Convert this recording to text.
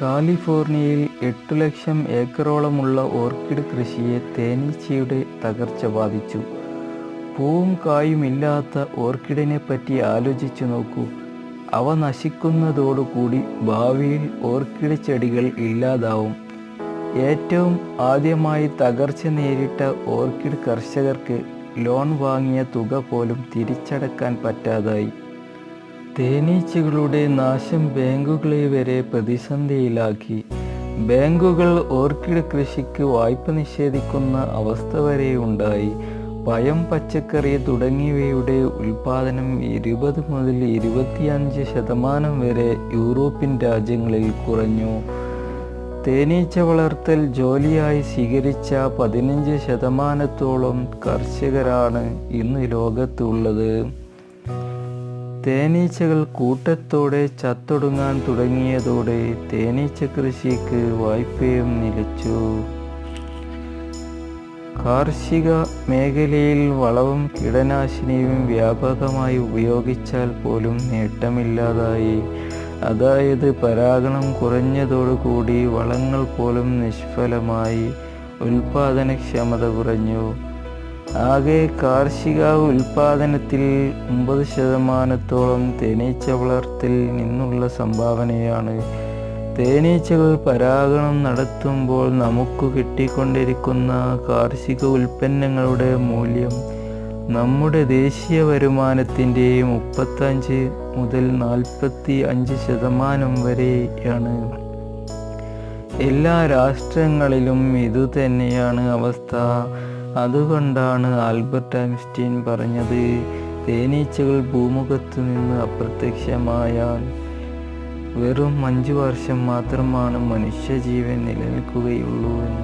കാലിഫോർണിയയിൽ എട്ട് ലക്ഷം ഏക്കറോളമുള്ള ഓർക്കിഡ് കൃഷിയെ തേനീച്ചയുടെ തകർച്ച ബാധിച്ചു. പൂവും കായുമില്ലാത്ത ഓർക്കിഡിനെ പറ്റി ആലോചിച്ചു നോക്കൂ. അവ നശിക്കുന്നതോടുകൂടി ഭാവിയിൽ ഓർക്കിഡ് ചെടികൾ ഇല്ലാതാവും. ഏറ്റവും ആദ്യമായി തകർച്ച നേരിട്ട ഓർക്കിഡ് കർഷകർക്ക് ലോൺ വാങ്ങിയ തുക പോലും തിരിച്ചടക്കാൻ പറ്റാതായി. തേനീച്ചകളുടെ നാശം ബാങ്കുകളെ വരെ പ്രതിസന്ധിയിലാക്കി. ബാങ്കുകൾ ഓർക്കിഡ് കൃഷിക്ക് വായ്പ നിഷേധിക്കുന്ന അവസ്ഥ വരെ ഉണ്ടായി. പഴം പച്ചക്കറി തുടങ്ങിയവയുടെ ഉൽപാദനം ഇരുപത് മുതൽ ഇരുപത്തിയഞ്ച് ശതമാനം വരെ യൂറോപ്യൻ രാജ്യങ്ങളിൽ കുറഞ്ഞു. തേനീച്ച വളർത്തൽ ജോലിയായി സ്വീകരിച്ച പതിനഞ്ച് ശതമാനത്തോളം കർഷകരാണ് ഇന്ന് ലോകത്തുള്ളത് തേനീച്ചകൾ കൂട്ടത്തോടെ ചത്തൊടുങ്ങാൻ തുടങ്ങിയതോടെ തേനീച്ച കൃഷിക്ക് വായ്പയും നിലച്ചു. കാർഷിക മേഖലയിൽ വളവും കീടനാശിനിയും വ്യാപകമായി ഉപയോഗിച്ചാൽ പോലും നേട്ടമില്ലാതായി. അതായത് പരാഗണം കുറഞ്ഞതോടുകൂടി വളങ്ങൾ പോലും നിഷ്ഫലമായി. ഉൽപാദനക്ഷമത കുറഞ്ഞു. ആകെ കാർഷിക ഉൽപാദനത്തിൽ ഒമ്പത് ശതമാനത്തോളം തേനീച്ച വളർത്തിൽ നിന്നുള്ള സംഭാവനയാണ്. തേനീച്ചകൾ പരാഗണം നടത്തുമ്പോൾ നമുക്ക് കിട്ടിക്കൊണ്ടിരിക്കുന്ന കാർഷിക ഉൽപ്പന്നങ്ങളുടെ മൂല്യം നമ്മുടെ ദേശീയ വരുമാനത്തിന്റെ മുപ്പത്തഞ്ച് മുതൽ നാൽപ്പത്തി അഞ്ച് ശതമാനം വരെയാണ്. എല്ലാ രാഷ്ട്രങ്ങളിലും ഇതുതന്നെയാണ് അവസ്ഥ. അതുകൊണ്ടാണ് ആൽബർട്ട് ഐൻസ്റ്റീൻ പറഞ്ഞത് തേനീച്ചകൾ ഭൂമുഖത്തു നിന്ന് അപ്രത്യക്ഷമായാൽ വെറും അഞ്ചു വർഷം മാത്രമാണ് മനുഷ്യജീവൻ നിലനിൽക്കുകയുള്ളൂ എന്ന്.